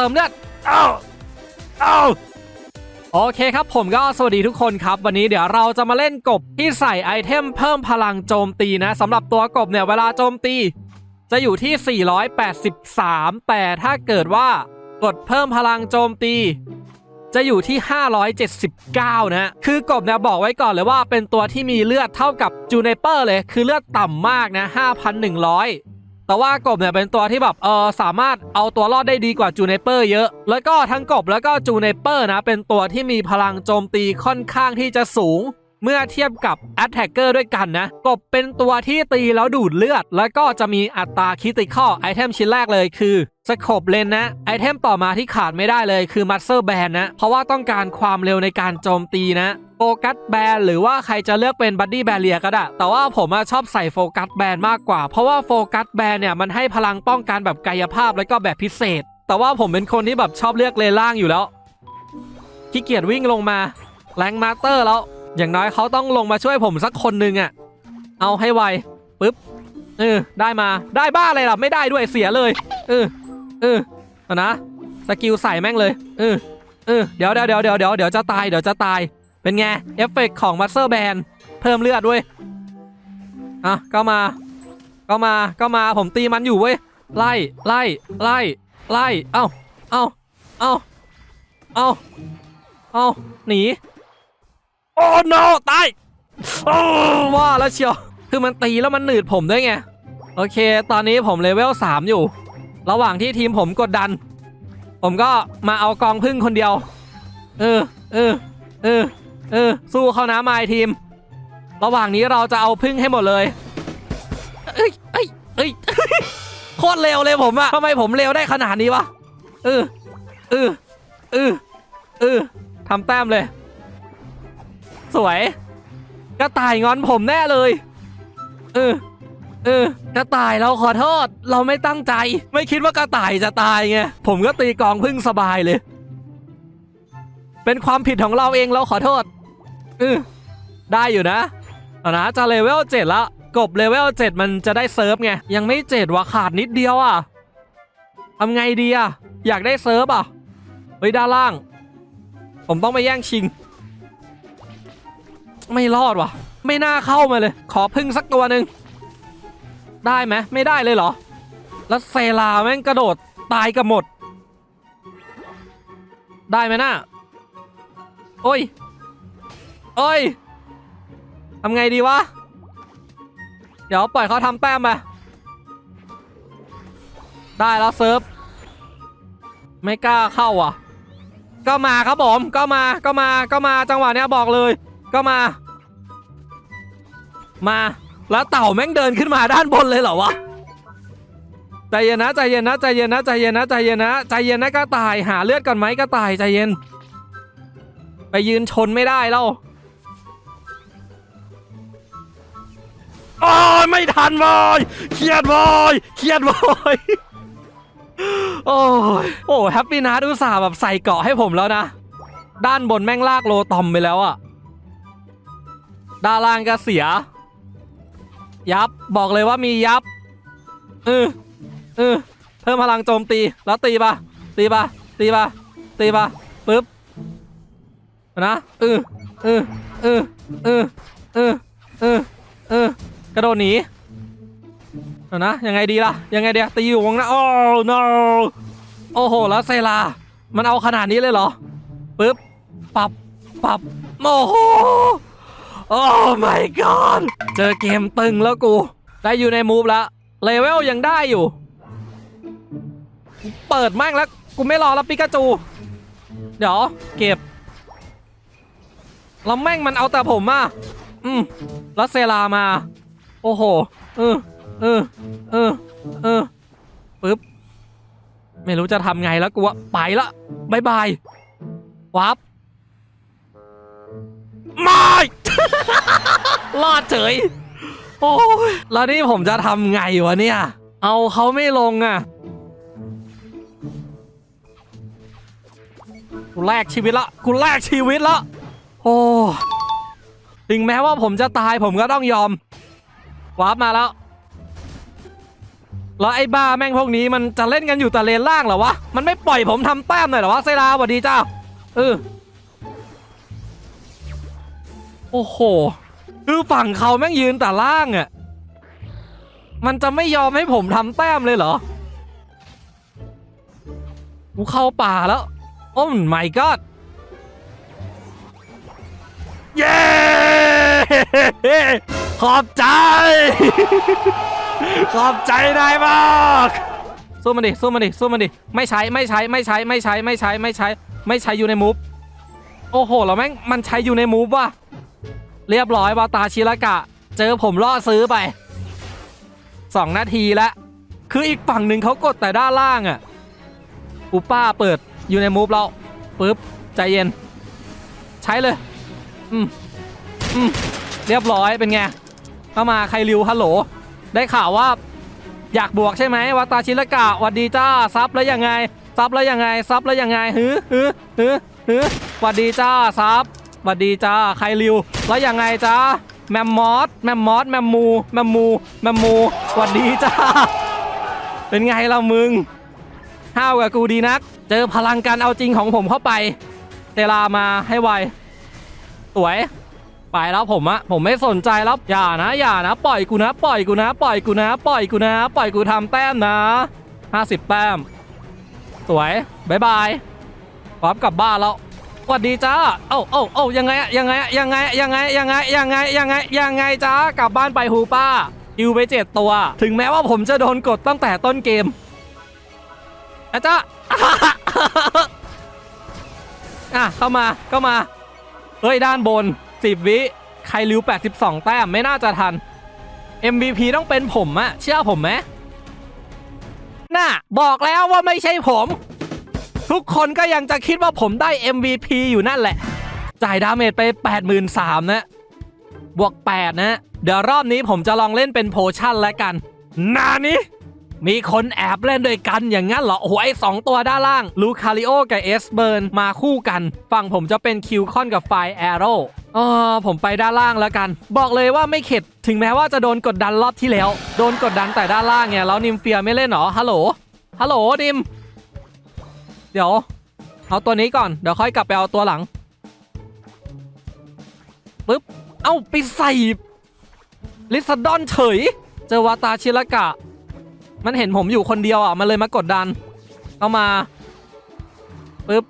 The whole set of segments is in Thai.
เติมเลือดเอ้าเอ้าโอเคครับผมก็สวัสดีทุกคนครับ วันนี้เดี๋ยวเราจะมาเล่นกบที่ใส่ไอเทมเพิ่มพลังโจมตีนะสำหรับตัวกบเนี่ยเวลาโจมตี จะอยู่ที่ 483 แต่ถ้าเกิดว่ากดเพิ่มพลังโจมตี จะอยู่ที่ 579 นะฮะคือกบเนี่ยบอกไว้ก่อนเลยว่าเป็นตัวที่มีเลือดเท่ากับจูเนเปอร์เลย คือเลือดต่ำมากนะ 5,100 แต่ว่ากบเนี่ยเป็นตัวที่แบบเออสามารถเอาตัวรอดได้ดีกว่าจูเนเปอร์เยอะ แล้วก็ทั้งกบแล้วก็จูเนเปอร์นะเป็นตัวที่มีพลังโจมตีค่อนข้างที่จะสูง เมื่อเทียบกับ a t t a c k e r ด้วยกันนะ กบเป็นตัวที่ตีแล้วดูดเลือด แล้วก็จะมีอัตราคิติคอไอเทมชิ้นแรกเลยคือสโคบเลนนะไอเทมต่อมาที่ขาดไม่ได้เลยคือมั s เซอร์แบนนะเพราะว่าต้องการความเร็วในการโจมตีนะ โฟกัสแบนหรือว่าใครจะเลือกเป็นบัดดี้แบเรียก็ได้แต่ว่าผมชอบใส่โฟกัสแบนมากกว่า เพราะว่าโฟกัสแบนเนี่ยมันให้พลังป้องกันแบบกายภาพแล้วก็แบบพิเศษ แต่ว่าผมเป็นคนที่แบบชอบเลือกเลนล่างอยู่แล้วขี้เกียจวิ่งลงมาแรงมาสเตอร์แล้ว อย่างน้อยเขาต้องลงมาช่วยผมสักคนหนึ่งอะเอาให้ไวปึ๊บเออได้มาได้บ้าอะไรล่ะไม่ได้ด้วยเสียเลยเออเออเอานะสกิลใส่แม่งเลยเออเออเดี๋ยวเดี๋ยวเดี๋ยวเดี๋ยวเดี๋ยวเดี๋ยวจะตายเดี๋ยวจะตาย เป็นไง เอฟเฟกของมัสเซอร์แบนเพิ่มเลือดด้วยอะก็มา ก็มาก็มาผมตีมันอยู่เว้ย ไล่ไล่ไล่ไล่เอ้าเอ้าเอ้าเอ้าเอ้าหนี โอ้ no ตายโอ้ว่าแล้วเชียว คือมันตีแล้วมันหนืดผมด้วยไง โอเค ตอนนี้ผมเลเวล3อยู่ ระหว่างที่ทีมผมกดดัน ผมก็มาเอากองพึ่งคนเดียว เออเออเออ เออ สู้เขานะมายทีม ระหว่างนี้เราจะเอาพึ่งให้หมดเลย เอ้ยเอ้ยเอ้ยโคตรเร็วเลยผมอะทำไมผมเร็วได้ขนาดนี้วะเออเออเออเออทำแต้มเลย สวยกระต่ายงอนผมแน่เลย เออ เออกระต่ายเราขอโทษ เราไม่ตั้งใจ ไม่คิดว่ากระต่ายจะตายไง ผมก็ตีกองพึ่งสบายเลย เป็นความผิดของเราเองเราขอโทษเออได้อยู่นะเอานะจะเลเวลเจ็ดละกบเลเวลเจ็ดมันจะได้เซิร์ฟไง ยังไม่เจ็ดว่ะขาดนิดเดียวอะทำไงดีอะ อยากได้เซิร์ฟอะเฮ้ยด้านล่าง ผมต้องไปแย่งชิง ไม่รอดว่ะ ไม่น่าเข้ามาเลย ขอพึ่งสักตัวหนึ่งได้ไหมไม่ได้เลยเหรอ แล้วเซลาแม่งกระโดดตายกันหมด ได้ไหมน่ะโอ้ย โอ้ยทำไงดีวะ เดี๋ยวปล่อยเขาทำแต้มไป ได้แล้วเซิร์ฟ ไม่กล้าเข้าอะ ก็มาครับผม ก็มา ก็มา ก็มา จังหวะเนี้ยบอกเลย ก็มา มา แล้วเต่าแม่งเดินขึ้นมาด้านบนเลยเหรอวะ ใจเย็นนะ ใจเย็นนะ ใจเย็นนะ ใจเย็นนะ ใจเย็นนะ ใจเย็นนะกระต่าย หาเลือดก่อนไหมกระต่าย ใจเย็น ไปยืนชนไม่ได้แล้ว โอ้ยไม่ทันบอยเครียดบอยเครียดบอยโอ้ยโอ้แฮปปี้นาร์อุตส่าห์แบบใส่เกาะให้ผมแล้วนะ ด้านบนแม่งลากโลตอมไปแล้วอะด้านล่างก็เสีย ยับบอกเลยว่ามียับเออเออเพิ่มพลังโจมตีแล้วตีปะตีปะตีปะตีปะปึ๊บนะเออเออเออเออเออเออ กระโดดหนีเอานะยังไงดีล่ะยังไงเดียตีอยู่วงนะโอ้ no โอ้โหแล้วเซลา มันเอาขนาดนี้เลยเหรอปึ๊บปับปับโอ้โหโอ้ my god เจอเกมตึงแล้วกู ได้อยู่ในมูฟแล้วเลเวลยังได้อยู่ เปิดแม่งแล้ว กูไม่รอแล้วปิกาจู เดี๋ยว เก็บแล้วแม่งมันเอาแต่ผมมาอืมแล้วเซลามา โอ้โห เออ เออ เออ เออปึ๊บ ไม่รู้จะทำไงแล้วกูอะไปละบายบายวับไม่รอดเฉย โอ้ยแล้วนี่ผมจะทำไงวะเนี่ย เอาเขาไม่ลงอะกูแลกชีวิตละกูแลกชีวิตละโอ้ถึงแม้ว่าผมจะตายผมก็ต้องยอม วาร์ปมาแล้ว แล้วไอ้บ้าแม่งพวกนี้มันจะเล่นกันอยู่แต่เลนล่างเหรอวะ มันไม่ปล่อยผมทำแต้มหน่อยเหรอวะเซราสวัสดีเจ้าเออโอ้โห คือฝั่งเขาแม่งยืนแต่ล่างอะ่ะ มันจะไม่ยอมให้ผมทำแต้มเลยเหรอกูเข้าป่าแล้ว โอ้ my god เย้ ขอบใจ ขอบใจนายมากสู้มันดิสู้มันดิสู้มันดิไม่ใช้ไม่ใช้ไม่ใช้ไม่ใช้ไม่ใช้ไม่ใช้ ไม่ใช้อยู่ในมูฟโอ้โหเราแม่งมันใช้อยู่ในมูฟว่ะเรียบร้อยวาตาชิระกะ เจอผมล่อซื้อไปสองนาทีแล้วคืออีกฝั่งหนึ่งเขากดแต่ด้านล่างอะ่ะปูป้าเปิดอยู่ในมูฟเราปึ๊บใจเย็น ใช้เลย อืมอืมเรียบร้อยเป็นไง เข้ามาใครริวฮัลโหล ได้ข่าวว่าอยากบวกใช่ไหมวาตาชิระกะวัดดีจ้าซับแล้วยังไงซับแล้วยังไงซับแล้วยังไงฮือฮือฮือฮือวัดดีจ้าซับวัดดีจ้าใครริวแล้วยังไงจ้าแมมมอสแมมมอสแมมมูแมมมูแมมมูวัดดีจ้าเป็นไงล่ะมึงห้าวกับกูดีนัก เจอพลังการเอาจริงของผมเข้าไป เตลามาให้ไวสวย ไปแล้วผมอะผมไม่สนใจแล้วอย่านะอย่านะ ปล่อยกูนะ ปล่อยกูนะ ปล่อยกูนะ ปล่อยกูนะ ปล่อยกูทำแต้มนะ 50 แต้ม สวยบายบายพร้อมกลับบ้านแล้วสวัสดีจ้าเอ้าเอ้าเอ้ายังไงอะยังไงอะยังไงยังไงยังไงยังไงยังไงยังไงจ้ากลับบ้านไปฮูป้าคิวไปเจ็ดตัว ถึงแม้ว่าผมจะโดนกดตั้งแต่ต้นเกมอาจ้าอะเข้ามาเข้ามาเฮ้ยด้านบน 10 วิใครริว 82 แต้มไม่น่าจะทัน MVP ต้องเป็นผมอะเชื่อผมไหมน่ะ บอกแล้วว่าไม่ใช่ผม ทุกคนก็ยังจะคิดว่าผมได้ MVP อยู่นั่นแหละ จ่ายดาเมจไป 83,000นะบวก 8 นะ เดี๋ยวรอบนี้ผมจะลองเล่นเป็นโพชั่นแล้วกัน นานี้มีคนแอบเล่นด้วยกันอย่างงั้นเหรอโอ้โหไอ้สองตัวด้านล่าง ลูคาริโอกับเอสเบิร์นมาคู่กัน ฝั่งผมจะเป็นคิวคอนกับไฟแอโร่ อ๋อผมไปด้านล่างแล้วกัน บอกเลยว่าไม่เข็ด ถึงแม้ว่าจะโดนกดดันรอบที่แล้ว โดนกดดันแต่ด้านล่างไงแล้วนิมเฟียไม่เล่นหรอฮัลโหลฮัลโหลนิม เดี๋ยว เอาตัวนี้ก่อนเดี๋ยวค่อยกลับไปเอาตัวหลังปึ๊บเอ้าไปใส่ลิซดอนเฉย เจอวาตาชิระกะ มันเห็นผมอยู่คนเดียวอะมันเลยมากดดันเข้ามาปึ๊บ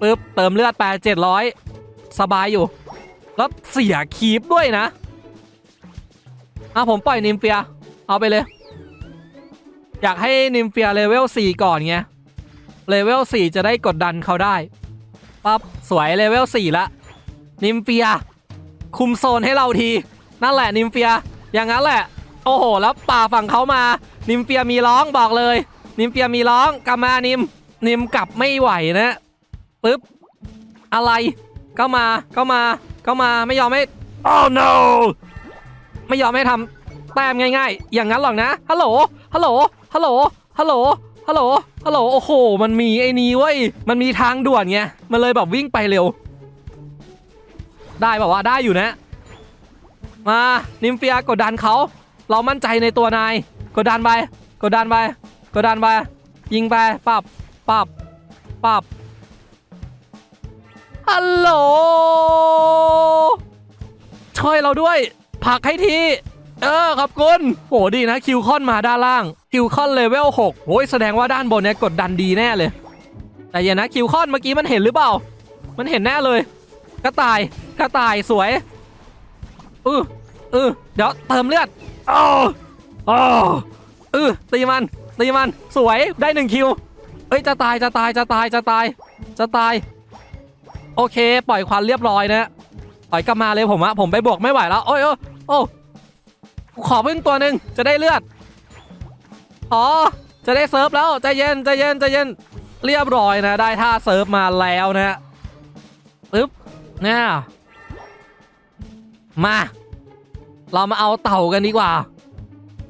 ปึ๊บเติมเลือดไปเจ็ดร้อยสบายอยู่ แล้วเสียคีบด้วยนะอะผมปล่อยนิมเฟีย เอาไปเลย อยากให้นิมเฟียเลเวล4ก่อนไง เลเวล4จะได้กดดันเขาได้ ปั๊บ สวยเลเวล4ละ นิมเฟีย คุมโซนให้เราที นั่นแหละนิมเฟีย อย่างนั้นแหละ โอ้โห แล้วป่าฝั่งเขามา นิมเฟียมีร้องบอกเลย นิมเฟียมีร้องกลับมานิม นิมกลับไม่ไหวนะปึ๊บ อะไร ก็มา ก็มา ก็มาไม่ยอมให้ oh no ไม่ยอมให้ทำแต้มง่ายๆ อย่างนั้นหรอกนะ ฮัลโหล ฮัลโหล ฮัลโหล ฮัลโหล ฮัลโหล ฮัลโหล โอ้โห มันมีไอ้นี้เว้ย มันมีทางด่วนไง มันเลยแบบวิ่งไปเร็ว ได้แบบว่าวะได้อยู่นะ มานิมเฟียกดดันเขา เรามั่นใจในตัวนาย กดดันไป กดดันไป กดดันไป ยิงไป ปับ ปับ ปับ ฮัลโหล ช่วยเราด้วย ผักให้ที เออขอบคุณโหดีนะคิวคอนมาด้านล่าง คิวคอนเลเวล6โอ้ยแสดงว่าด้านบนเนี่ยกดดันดีแน่เลย แต่อย่านะคิวคอนเมื่อกี้มันเห็นหรือเปล่า มันเห็นแน่เลย กระต่าย กระต่ายสวยอืออือเดี๋ยวเติมเลือดอ้าวอ้าวอือตีมันตีมันสวยได้หนึ่งคิวเอ้ยจะตายจะตายจะตายจะตายจะตาย โอเค ปล่อยควันเรียบร้อยนะปล่อยกลับมาเลยผมอะผมไปบวกไม่ไหวแล้วโอ้ยโอ้โอ้ขอพึ่งตัวหนึ่งจะได้เลือดอ๋อจะได้เซิร์ฟแล้วใจเย็นใจเย็นใจเย็นเรียบร้อยนะ ได้ท่าเซิร์ฟมาแล้วนะปึ๊บเนี่ยมา เรามาเอาเต่ากันดีกว่า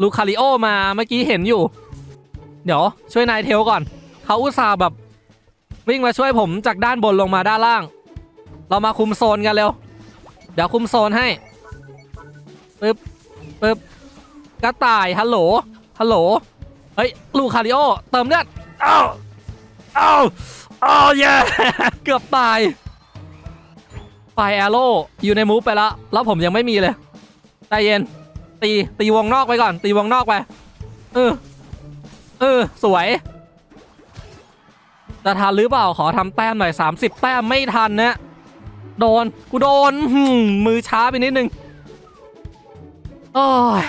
ลูคาริโอมาเมื่อกี้เห็นอยู่ เดี๋ยวช่วยนายเทลก่อน เขาอุตส่าห์แบบ วิ่งมาช่วยผมจากด้านบนลงมาด้านล่าง เรามาคุมโซนกันเร็ว เดี๋ยวคุมโซนให้ปึ๊บปึ๊บกระต่ายฮัลโหลฮัลโหลเฮ้ยลูคาริโอเติมเลือดเอ้าเอ้าเอ้าเย้เกือบตายไฟแอโร่อยู่ในมูฟไปแล้วแล้วผมยังไม่มีเลยใจเย็น ตีตีวงนอกไปก่อน ตีวงนอกไปเออเออสวย จะทันหรือเปล่าขอทำแต้มหน่อย 30 แต้มไม่ทันนะโดนกูโดนหืมมือช้าไปนิดนึงโอ้ย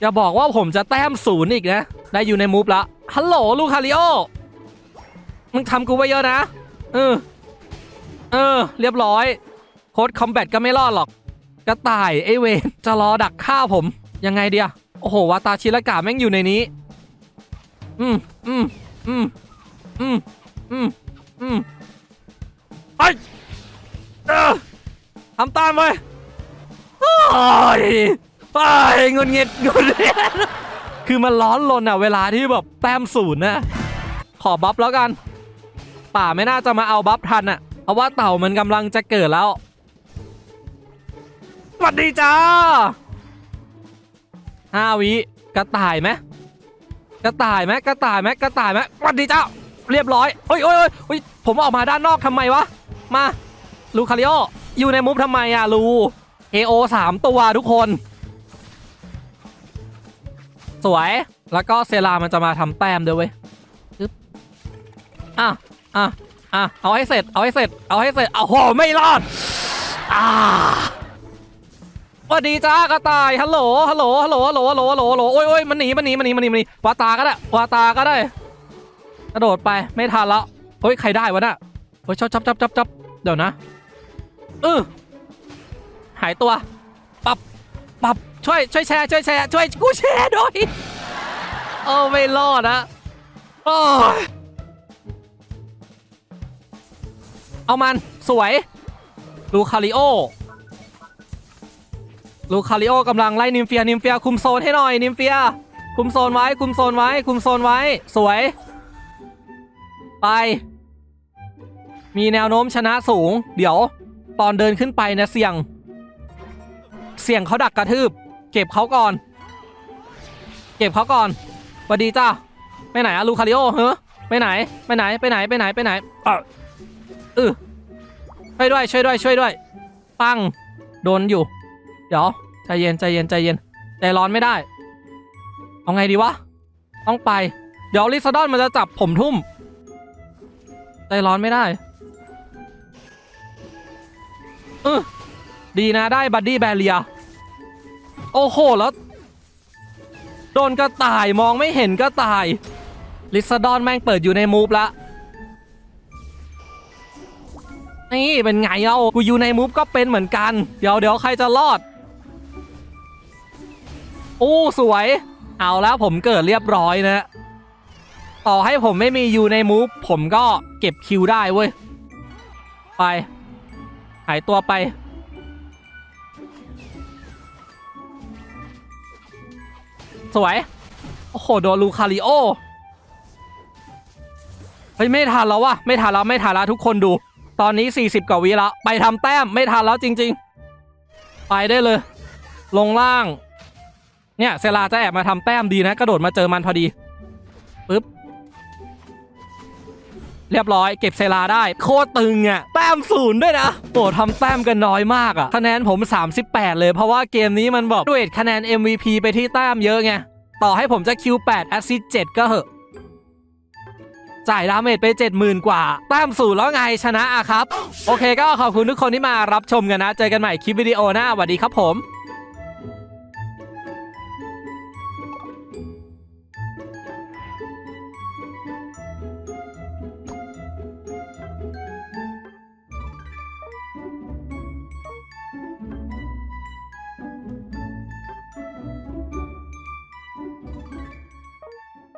อย่าบอกว่าผมจะแต้มศูนย์อีกนะ ได้อยู่ในมูฟละฮัลโหลลูคาริโอมึงทำกูไว้เยอะนะ เออ เออ เรียบร้อย โค้ดคอมแบทก็ไม่รอดหรอก กระต่ายไอเวนจะรอดักฆ่าผม ยังไงเดียโอ้โหวาตาชิรากาแม่งอยู่ในนี้ อืม อืม อืม อืม อืมอืมไปเออทำตามไปโอ้ยไปเงินเงิดเงินเงิดคือมันร้อนรนอะ เวลาที่แบบแต้มศูนย์นะ ขอบัฟแล้วกัน ป่าไม่น่าจะมาเอาบัฟทันอะ เพราะว่าเต่ามันกำลังจะเกิดแล้วสวัสดีจ้าห้าวิกระต่ายไหมกระต่ายไหมกระต่ายไหมกระต่ายไหมสวัสดีจ้า เรียบร้อยโอ้ยโอ้ยโอ้ยอยผมออกมาด้านนอกทำไมวะ มาลูคาริโออยู่ในมุฟทำไมอะลูเอโอสามตัวทุกคน สวยแล้วก็เซรามันจะมาทำแต้มด้วยเว้ยปึ๊บอะอะอะเอาให้เสร็จ เอาให้เสร็จ เอาให้เสร็จเอาโหไม่รอดอ่าสวัสดีจ้ากระต่ายฮัลโหลฮัลโหลฮัลโหลฮัลโหลฮัลโหลฮัลโหลฮัลโหลโอ้ยโอ้ยมันหนีมันหนีมันหนีมันหนีมันหนีวาตาก็ได้วาตาก็ได้ กระโดดไปไม่ทันแล้วเฮ้ยใครได้วะน่ะเฮ้ยจับจับจับจับจับเดี๋ยวนะเออหายตัวปับปับช่วยช่วยแชร์ช่วยแชร์ช่วยกูแชร์ด้วยโอ้ไม่รอดนะโอ้เอามันสวยลูคาริโอลูคาริโอกำลังไล่นิมเฟียนิมเฟียคุมโซนให้หน่อยนิมเฟียคุมโซนไว้คุมโซนไว้คุมโซนไว้สวย ไป มีแนวโน้มชนะสูง เดี๋ยว ตอนเดินขึ้นไปนะเสี่ยง เสี่ยงเขาดักกระทืบ เก็บเขาก่อน เก็บเขาก่อนสวัสดีจ้าไปไหนอะลูคาริโอเฮ้อไปไหน ไปไหน ไปไหน ไปไหน ไปไหนเออเออช่วยด้วย ช่วยด้วย ช่วยด้วย ปัง โดนอยู่ เดี๋ยว ใจเย็น ใจเย็น ใจเย็น ใจร้อนไม่ได้ เอาไงดีวะ ต้องไป เดี๋ยวลิซาดอนมันจะจับผมทุ่ม ใจร้อนไม่ได้เออดีนะได้บัดดี้แบเรีย โอ้โห แล้ว โดนก็ตายมองไม่เห็นก็ตาย ลิซาดอนแม่งเปิดอยู่ในมูฟละ นี่เป็นไงเอากูอยู่ในมูฟก็เป็นเหมือนกัน เดี๋ยวเดี๋ยวใครจะรอด โอ้ สวย เอาแล้วผมเกิดเรียบร้อยนะ ต่อให้ผมไม่มีอยู่ในมูฟผมก็เก็บคิวได้เว้ย ไป หายตัวไป สวย โอ้โห โดนลูคาริโอ เฮ้ย ไม่ทันแล้ววะไม่ทันแล้ว ไม่ทันแล้วทุกคนดู ตอนนี้ 40 กว่าวิแล้ว ไปทำแต้ม ไม่ทันแล้วจริง ๆ ไปได้เลย ลงล่าง เนี่ย เซลาจะแอบมาทำแต้มดีนะ กระโดดมาเจอมันพอดีปึ๊บ เรียบร้อยเก็บเซลาได้ โคตรตึงอะ่ะแต้มศูนย์ด้วยนะโอ้ทำแต้มกันน้อยมากอะ่ะคะแนนผม 38 เลยเพราะว่าเกมนี้มันแบบด้วยคะแนน MVP ไปที่แต้มเยอะไงต่อให้ผมจะ Q8 แอสซิส7ก็เหอะจ่ายดาเมจไป 70,000 กว่า แต้มศูนย์แล้วไงชนะอะครับ โอเคก็ขอบคุณทุกคนที่มารับชมกันนะ เจอกันใหม่คลิปวิดีโอหน้าสวัสดีครับผม